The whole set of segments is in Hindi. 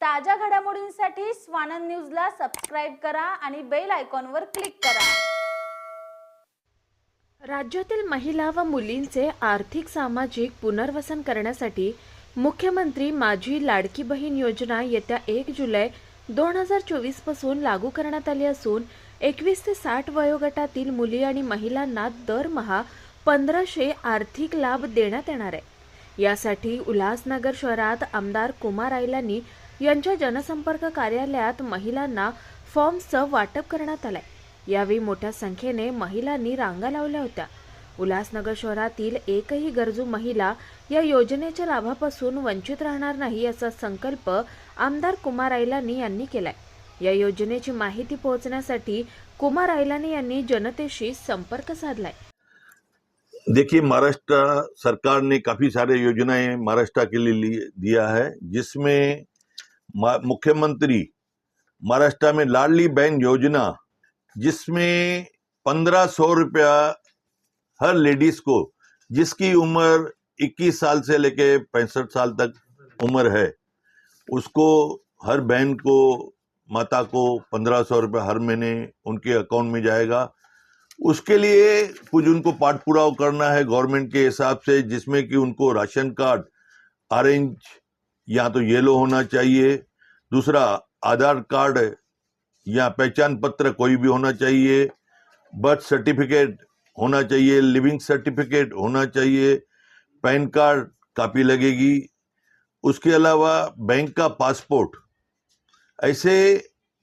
ताज्या घडामोडींसाठी स्वानंद न्यूजला सबस्क्राईब करा आणि बेल आयकॉनवर क्लिक करा. राज्यातील महिला व मुलींचे आर्थिक सामाजिक पुनर्वसन करण्यासाठी मुख्यमंत्री माझी लाडकी बहीण योजना येत्या एक जुलै दोन हजार चोवीसपासून लागू करण्यात आली असून एकवीस ते साठ वयोगटातील मुली आणि महिलांना दरमहा पंधराशे आर्थिक लाभ देण्यात येणार आहे. यासाठी उल्हासनगर शहरात आमदार कुमार आयलांनी यांच्या जनसंपर्क कार्यालयात महिलांना फॉर्म्सचं वाटप करण्यात आलंय. यावेळी मोठ्या संख्येने महिलांनी रांगा लावल्या होत्या. उल्हासनगर शहरातील एकही गरजू महिला या योजनेच्या लाभापासून वंचित राहणार नाही याचा संकल्प आमदार कुमार आयलानी यांनी केलाय. या योजनेची माहिती पोहोचण्यासाठी कुमार आयलानी यांनी जनतेशी संपर्क साधलाय. देखिए महाराष्ट्र सरकार ने काफ़ी सारे योजनाएं महाराष्ट्र के लिए दिया है जिसमें मुख्यमंत्री महाराष्ट्र में लाडली बहन योजना, जिसमें पंद्रह सौ रुपया हर लेडीज़ को, जिसकी उम्र 21 साल से लेके पैंसठ साल तक उम्र है, उसको, हर बहन को, माता को पंद्रह सौ रुपया हर महीने उनके अकाउंट में जाएगा। उसके लिए कुछ उनको पाठ पुराव करना है गवर्नमेंट के हिसाब से, जिसमें कि उनको राशन कार्ड ऑरेंज या तो येलो होना चाहिए, दूसरा आधार कार्ड या पहचान पत्र कोई भी होना चाहिए, बर्थ सर्टिफिकेट होना चाहिए, लिविंग सर्टिफिकेट होना चाहिए, पैन कार्ड कापी लगेगी। उसके अलावा बैंक का पासपोर्ट, ऐसे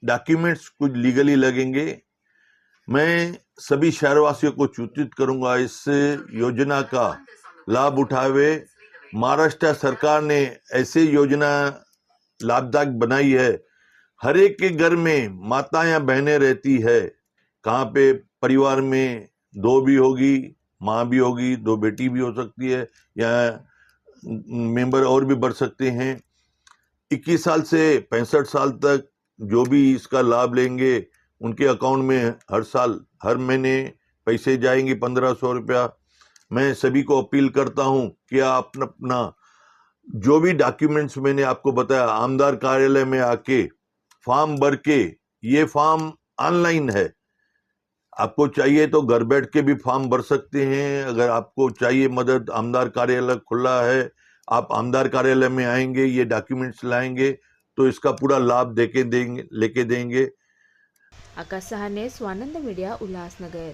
डॉक्यूमेंट्स कुछ लीगली लगेंगे। मैं सभी शहरवासियों को सूचित करूँगा, इस योजना का लाभ उठावे। महाराष्ट्र सरकार ने ऐसे योजना लाभदायक बनाई है। हर एक के घर में माता या बहनें रहती है। कहाँ पे परिवार में दो भी होगी, माँ भी होगी, दो बेटी भी हो सकती है या मेंबर और भी बढ़ सकते हैं। 21 साल से पैंसठ साल तक जो भी इसका लाभ लेंगे, उनके अकाउंट में हर साल, हर महीने पैसे जाएँगे पंद्रह सौ रुपया। मैं सभी को अपील करता हूँ कि आप अपना जो भी डॉक्यूमेंट्स मैंने आपको बताया, आमदार कार्यालय में आके, फॉर्म भर के, ये फॉर्म ऑनलाइन है। आपको चाहिए तो घर बैठ के भी फॉर्म भर सकते हैं। अगर आपको चाहिए मदद, आमदार कार्यालय खुला है, आप आमदार कार्यालय में आएँगे, ये डॉक्यूमेंट्स लाएँगे तो इसका पूरा लाभ देके देंगे, लेके देंगे। आकाश सहाने स्वानंद मीडिया उल्हासनगर